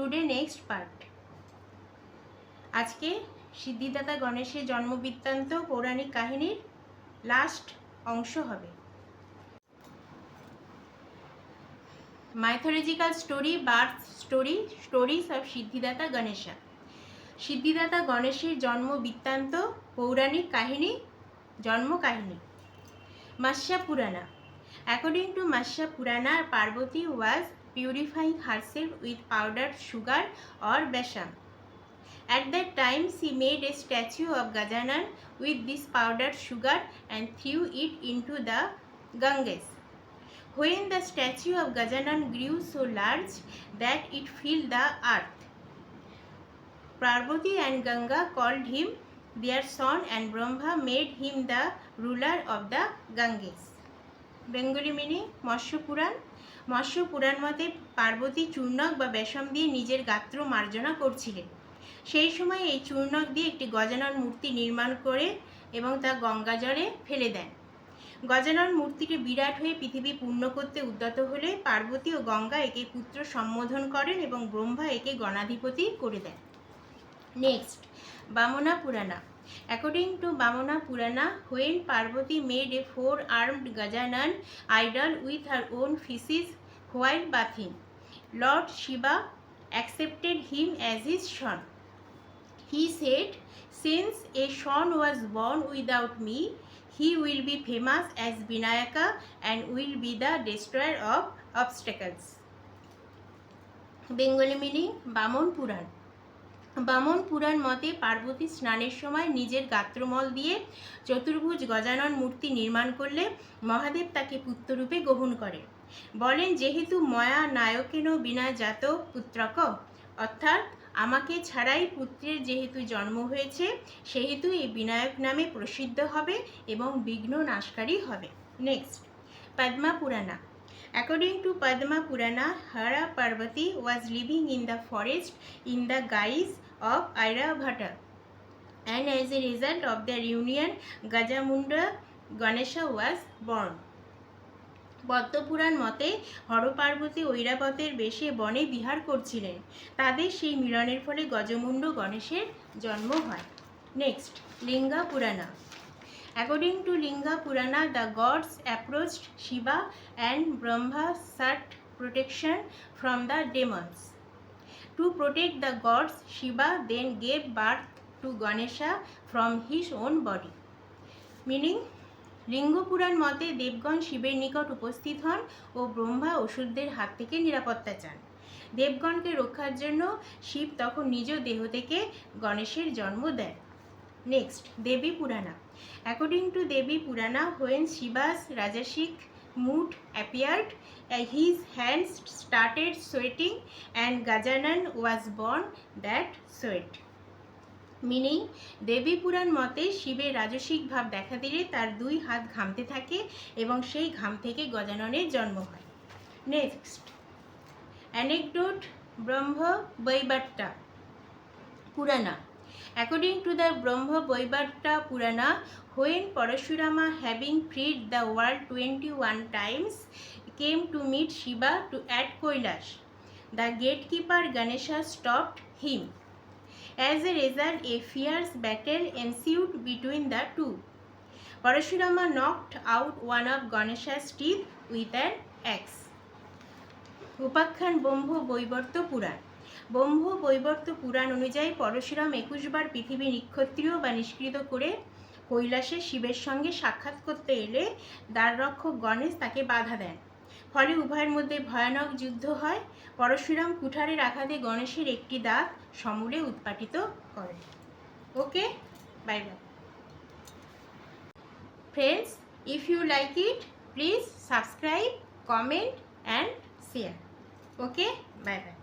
Today next part আজকে সিদ্ধিদাতা গণেশের জন্মবৃত্তান্ত পৌরাণিক কাহিনীর লাস্ট অংশ হবে mythological story birth story stories of Siddhidata Ganesha Siddhidata গণেশের জন্ম বৃত্তান্ত পৌরাণিক কাহিনী জন্ম কাহিনী মাস্যা পুরানা according to Matsya Purana Parvati was purifying herself with powdered sugar or besham. At that time, she made a statue of Gajanan with this powdered sugar and threw it into the Ganges. When the statue of Gajanan grew so large that it filled the earth, Parvati and Ganga called him their son and Brahma made him the ruler of the Ganges. Bengali mini Matsya পুরাণ মৎস্য পুরাণ মতে পার্বতী চূর্ণক বা বেশম দিয়ে নিজের গাত্র মার্জনা করছিলেন সেই সময় এই চূর্ণক দিয়ে একটি গজানন মূর্তি নির্মাণ করে এবং তা গঙ্গা জলে ফেলে দেন গজানন মূর্তিটি বিরাট হয়ে পৃথিবী পূর্ণ করতে উদ্যত হলে পার্বতী ও গঙ্গা একে পুত্র সম্বোধন করেন এবং ব্রহ্মা একে গণাধিপতি করে দেন Next, Vamana Purana. According to Vamana Purana, when Parvati made a four-armed Gajanan idol with her own feces while bathing, Lord Shiva accepted him as his son. He said, "Since a son was born without me, he will be famous as Vinayaka and will be the destroyer of obstacles." Bengali meaning Baman Puran. বামন পুরাণ মতে পার্বতী স্নানের সময় নিজের গাত্রমল দিয়ে চতুর্ভুজ গজানন মূর্তি নির্মাণ করলে মহাদেব তাকে পুত্ররূপে গ্রহণ করে বলেন যেহেতু ময়া নায়কেন বিনা জাত পুত্রক অর্থাৎ আমাকে ছাড়াই পুত্রের যেহেতু জন্ম হয়েছে সেহেতু এই বিনায়ক নামে প্রসিদ্ধ হবে এবং বিঘ্ন নাশকারী হবে next Padma Purana according to Padma Purana Hara Parvati was living in the forest in the guise of Airavata and as a result of their union Gajamunda Ganesha was born Padmapuran মতে হরপার্বতী ঐরাবতের বেশে বনে বিহার করছিলেন তাদের সেই মিলনের ফলে গজমুণ্ড গণেশের জন্ম হয় নেক্সট লিঙ্গা পুরানা According to Linga Purana, the gods approached Shiva and Brahma sought protection from the demons. To protect the gods, Shiva then gave birth to Ganesha from his own body. Meaning, লিঙ্গ পুরাণ মতে দেবগণ শিবের নিকট উপস্থিত হন ও ব্রহ্মা ওষুধদের হাত থেকে নিরাপত্তা চান দেবগণকে রক্ষার জন্য শিব তখন নিজ দেহ থেকে গণেশের জন্ম দেয় next Devi Purana according to Devi Purana when Shibas rajasic mood appeared his hands started sweating and Gajanan was born that sweat meaning Devi Puran মতে শিবের রাজসিক ভাব দেখা দিলে তার দুই হাত ঘামতে থাকে এবং সেই ঘাম থেকে গজাননের জন্ম হয় নেক্সট অ্যানেকডোট ব্রহ্ম বৈবাট্টা পুরানা according to the Brahma Vaivarta Purana when Parashurama having freed the world twenty one times came to meet Shiva to at Kailash the gatekeeper Ganesha stopped him As a result, a fierce battle ensued between the two. Parashurama knocked out one of Ganesha's teeth with an axe. উপাখ্যান ব্রহ্ম বৈবর্ত পুরাণ ব্রহ্ম বৈবর্ত পুরাণ অনুযায়ী পরশুরাম একুশবার পৃথিবী নিক্ষত্রিয় বা নিষ্কৃত করে কৈলাসে শিবের সঙ্গে সাক্ষাৎ করতে এলে দ্বাররক্ষক গণেশ তাকে বাধা দেন ফলে উভয়ের মধ্যে ভয়ানক যুদ্ধ হয় পরশুরাম কুঠারের আঘাতে গণেশের একটি দাঁত সমূলে উৎপাটিত করে okay bye bye friends if you like it please subscribe comment and share okay bye bye